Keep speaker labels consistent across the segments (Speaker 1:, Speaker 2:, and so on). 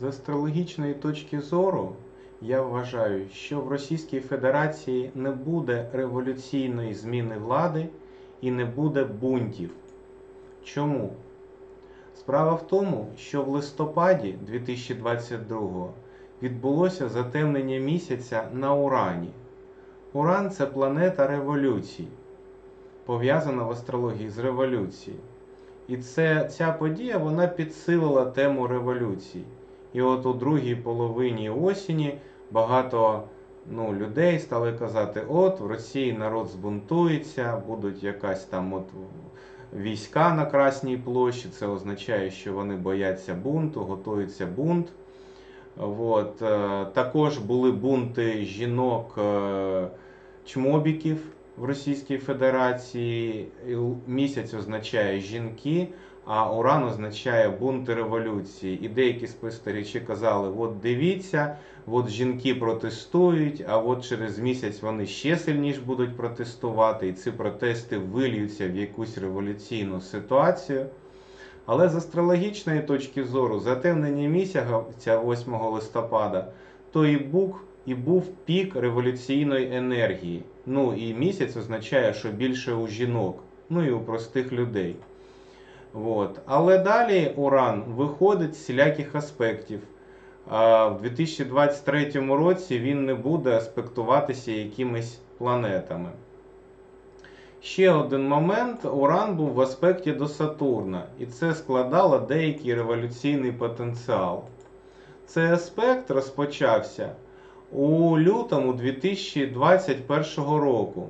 Speaker 1: З астрологічної точки зору, я вважаю, що в Російській Федерації не буде революційної зміни влади і не буде бунтів. Чому? Справа в тому, що в листопаді 2022 відбулося затемнення місяця на Урані. Уран це планета революцій, пов'язана в астрології з революцією. І це, ця подія вона підсилила тему революцій. І от у другій половині осені багато ну, людей стали казати: от в Росії народ збунтується, будуть якась там от війська на Красній площі. Це означає, що вони бояться бунту, готується бунт. От. е, Також були бунти жінок е, чмобіків в Російській Федерації. Місяць означає жінки, а Уран означає бунти революції. І деякі спостерігачі казали: от дивіться, от жінки протестують, а от через місяць вони ще сильніше будуть протестувати, і ці протести вильються в якусь революційну ситуацію. Але з астрологічної точки зору, затемнення місяця 8 листопада, то і був, і був пік революційної енергії. Ну і місяць означає, що більше у жінок, ну і у простих людей. От. Але далі Уран виходить з всіляких аспектів. А в 2023 році він не буде аспектуватися якимись планетами. Ще один момент: Уран був в аспекті до Сатурна, і це складало деякий революційний потенціал. Цей аспект розпочався у лютому 2021 року,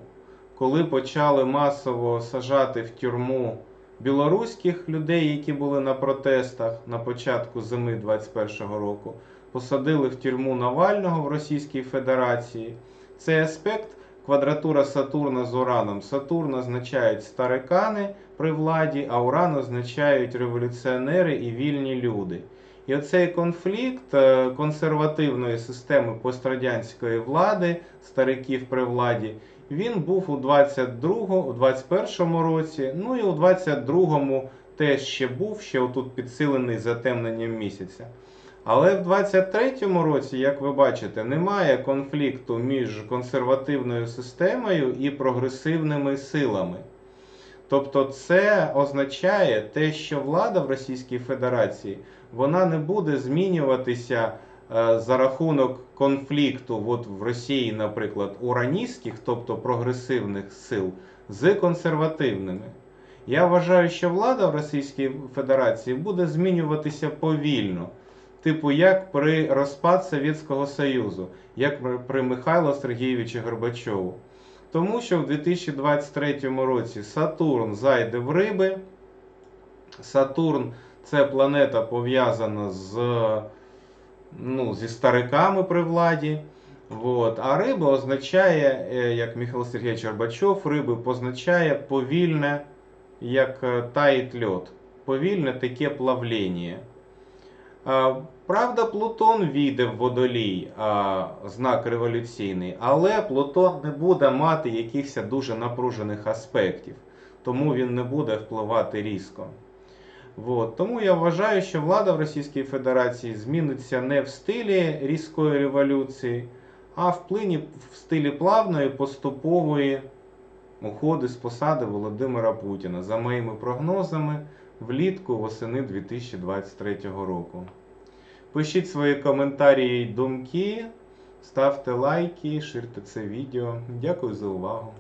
Speaker 1: коли почали масово сажати в тюрму білоруських людей, які були на протестах на початку зими 2021 року. Посадили в тюрму Навального в Російській Федерації. Цей аспект квадратура Сатурна з Ураном. Сатурн означають старикани при владі, а Уран означають революціонери і вільні люди. І оцей конфлікт е, консервативної системи пострадянської влади, стариків при владі, він був у 22 у 21 році, ну і у 22-му теж ще був, ще отут підсилений затемненням місяця. Але в 23-му році, як ви бачите, немає конфлікту між консервативною системою і прогресивними силами. Тобто це означає те, що влада в Російській Федерації вона не буде змінюватися е, за рахунок конфлікту от в Росії, наприклад, ураністських, тобто прогресивних сил, з консервативними. Я вважаю, що влада в Російській Федерації буде змінюватися повільно. Типу, як при розпад Совєтського Союзу, як при Михайло Сергійовичу Горбачову. Тому що в 2023 році Сатурн зайде в риби. Сатурн це планета пов'язана з, ну, зі стариками при владі. От. А риба означає, е, як Михайло Сергійович Горбачов, риби позначає повільне, як е, таїть льот, повільне таке плавлення. Правда, Плутон війде в водолій, знак революційний, але Плутон не буде мати якихось дуже напружених аспектів, тому він не буде впливати різко. От. Тому я вважаю, що влада в Російській Федерації зміниться не в стилі різкої революції, а в плині в стилі плавної поступової уходи з посади Володимира Путіна за моїми прогнозами влітку восени 2023 року. Пишіть свої коментарі і думки, ставте лайки, ширте це відео. Дякую за увагу.